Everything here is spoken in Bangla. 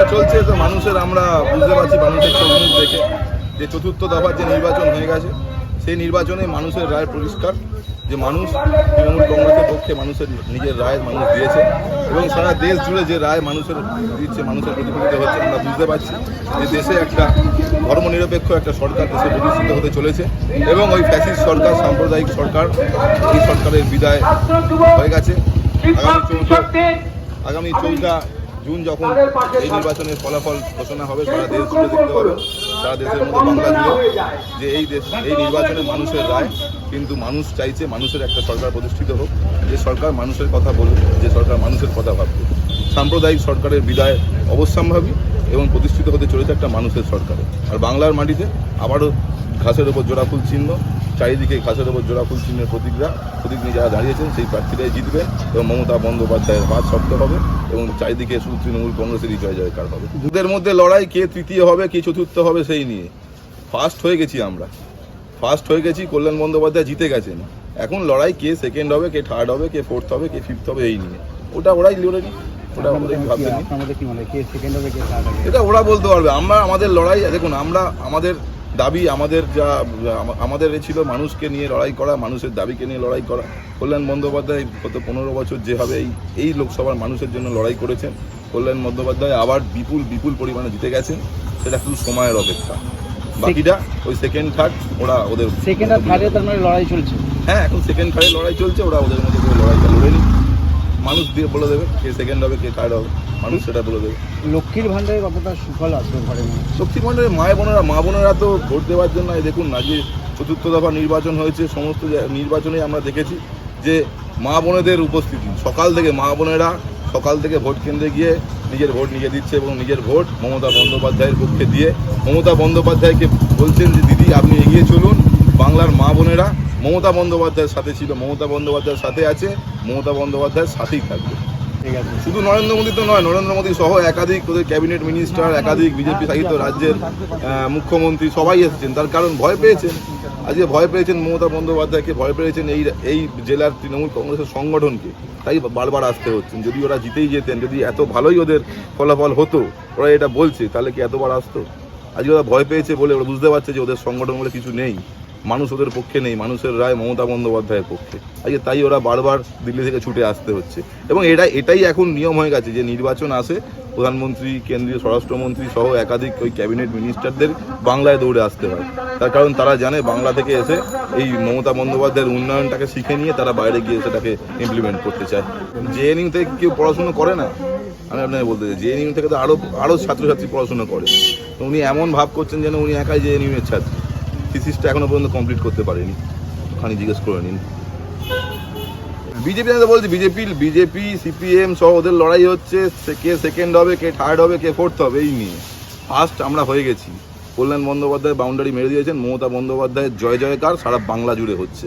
যা চলছে তো মানুষের আমরা বুঝতে পারছি মানুষের চোখ দেখে যে চতুর্থ দফার যে নির্বাচন হয়ে গেছে, সেই নির্বাচনে মানুষের রায় পরিষ্কার, যে মানুষ তৃণমূল কংগ্রেসের পক্ষে মানুষের নিজের রায় মানুষ দিয়েছে এবং সারা দেশ জুড়ে যে রায় মানুষের দিচ্ছে, মানুষের প্রতিফলিত হচ্ছে, আমরা বুঝতে পারছি যে দেশে একটা ধর্মনিরপেক্ষ একটা সরকার দেশে প্রতিষ্ঠিত হতে চলেছে এবং ওই ফ্যাসিস্ট সরকার, সাম্প্রদায়িক সরকার, এই সরকারের বিদায় হয়ে গেছে। আগামী চৌঠা আগামী চৌঠা জুন যখন এই নির্বাচনের ফলাফল ঘোষণা হবে সারা দেশ জুড়ে দেখতে পাবে সারা দেশের মধ্যে বাংলা জুড়ে যে এই দেশ এই নির্বাচনে মানুষের রায় কিন্তু মানুষ চাইছে মানুষের একটা সরকার প্রতিষ্ঠিত হোক। যে সরকার মানুষের কথা বলুক যে সরকার মানুষের কথা ভাববে সাম্প্রদায়িক সরকারের বিদায় অবশ্যম্ভাবী এবং প্রতিষ্ঠিত হতে চলেছে একটা মানুষের সরকারে। আর বাংলার মাটিতে আবারও ঘাসের ওপর জোড়াফুল চিহ্ন। চারিদিকে ঘাসের ওপর জোড়াফুল চিহ্নের প্রতিজ্ঞা প্রতীক নিয়ে যারা দাঁড়িয়েছেন সেই প্রার্থীরাই জিতবে এবং মমতা বন্দ্যোপাধ্যায়ের বাদ শক্ত হবে এবং চারিদিকে শুধু তৃণমূল কংগ্রেসেরই জয় জয়কার হবে। দুধের মধ্যে লড়াই কে তৃতীয় হবে কে চতুর্থ হবে সেই নিয়ে। ফার্স্ট হয়ে গেছি আমরা। ফার্স্ট হয়ে গেছি কল্যাণ বন্দ্যোপাধ্যায় জিতে গেছেন। এখন লড়াই কে সেকেন্ড হবে কে থার্ড হবে কে ফোর্থ হবে কে ফিফথ হবে এই নিয়ে। ওটা ওরাই লড়ে নি ওটা আমাদের ভাবতে এটা ওরা বলতে পারবে। আমরা আমাদের লড়াই দেখুন আমরা আমাদের দাবি আমাদের যা আমাদের ছিল মানুষকে নিয়ে লড়াই করা মানুষের দাবিকে নিয়ে লড়াই করা। কল্যাণ বন্দ্যোপাধ্যায় গত পনেরো বছর যেভাবে এই এই লোকসভার মানুষের জন্য লড়াই করেছেন কল্যাণ বন্দ্যোপাধ্যায় আবার বিপুল বিপুল পরিমাণে জিতে গেছেন সেটা শুধু সময়ের অপেক্ষা। বাকিটা ওই সেকেন্ড থার্ড ওরা ওদের সেকেন্ড আর থার্ডে তার মানে লড়াই চলছে। হ্যাঁ এখন সেকেন্ড থার্ডে লড়াই চলছে ওরা ওদের মধ্যে করে লড়াইটা লড়ে নি মানুষ দিয়ে বলে দেবে কে সেকেন্ড হবে কে থার্ড হবে মানুষ সেটা বলে দেবে। লক্ষ্মীর ভান্ডারে কতটা সুফল আসবে ঘরে? হয়? শক্তিমণ্ডলের মায় বোনেরা মা বোনেরা তো ভোট দেওয়ার জন্য দেখুন না যে চতুর্থ দফা নির্বাচন হয়েছে সমস্ত নির্বাচনে আমরা দেখেছি যে মা বোনেদের উপস্থিতি। সকাল থেকে মা বোনেরা সকাল থেকে ভোট কেন্দ্রে গিয়ে নিজের ভোট নিজে দিচ্ছে এবং নিজের ভোট মমতা বন্দ্যোপাধ্যায়ের পক্ষে দিয়ে মমতা বন্দ্যোপাধ্যায়কে বলছেন যে দিদি আপনি এগিয়ে চলুন। বাংলার মা বোনেরা মমতা বন্দ্যোপাধ্যায়ের সাথে ছিল মমতা বন্দ্যোপাধ্যায়ের সাথে আছে মমতা বন্দ্যোপাধ্যায়ের সাথেই থাকবে। ঠিক আছে। শুধু নরেন্দ্র মোদী তো নয় নরেন্দ্র মোদী সহ একাধিক ওদের ক্যাবিনেট মিনিস্টার একাধিক বিজেপি শাসিত রাজ্যের মুখ্যমন্ত্রী সবাই এসেছেন। তার কারণ ভয় পেয়েছেন। আজকে ভয় পেয়েছেন মমতা বন্দ্যোপাধ্যায়কে ভয় পেয়েছেন এই এই জেলার তৃণমূল কংগ্রেসের সংগঠনকে। তাই বারবার আসতে হচ্ছেন যদি ওরা জিতেই যেতেন যদি এত ভালোই ওদের ফলাফল হতো ওরা এটা বলছে তাহলে কি এতবার আসতো? আজকে ওরা ভয় পেয়েছে বলে ওরা বুঝতে পারছে যে ওদের সংগঠন বলে কিছু নেই। মানুষ ওদের পক্ষে নেই, মানুষের রায় মমতা বন্দ্যোপাধ্যায়ের পক্ষে। আজকে তাই ওরা বারবার দিল্লি থেকে ছুটে আসতে হচ্ছে। এবং এটা এটাই এখন নিয়ম হয়ে গেছে যে নির্বাচন আসে, প্রধানমন্ত্রী, কেন্দ্রীয় স্বরাষ্ট্রমন্ত্রী সহ একাধিক ওই ক্যাবিনেট মিনিস্টারদের বাংলায় দৌড়ে আসতে হয়। তার কারণ তারা জানে বাংলা থেকে এসে এই মমতা বন্দ্যোপাধ্যায়ের উন্নয়নটাকে শিখে নিয়ে তারা বাইরে গিয়ে সেটাকে ইমপ্লিমেন্ট করতে চায়। জেএনইউ থেকে কেউ পড়াশুনো করে না? আমি আপনাকে বলতে চাই জেএনইউ থেকে তো আরও আরও ছাত্রছাত্রী পড়াশোনা করে। উনি এমন ভাব করছেন যেন উনি একাই জেএনইউ এর ছাত্র। থিসিসটা এখনও পর্যন্ত কমপ্লিট করতে পারেনি। ওখানে জিজ্ঞেস করে নিন। বিজেপি বলছি, বিজেপি বিজেপি, সিপিএম সহ ওদের লড়াই হচ্ছে। কে সেকেন্ড হবে, কে থার্ড হবে, কে ফোর্থ হবে, এই নিয়ে। ফার্স্ট আমরা হয়ে গেছি। কল্যাণ বন্দ্যোপাধ্যায় বাউন্ডারি মেরে দিয়েছেন, মমতা বন্দ্যোপাধ্যায়ের জয় জয়কার, সারা বাংলা জুড়ে হচ্ছে।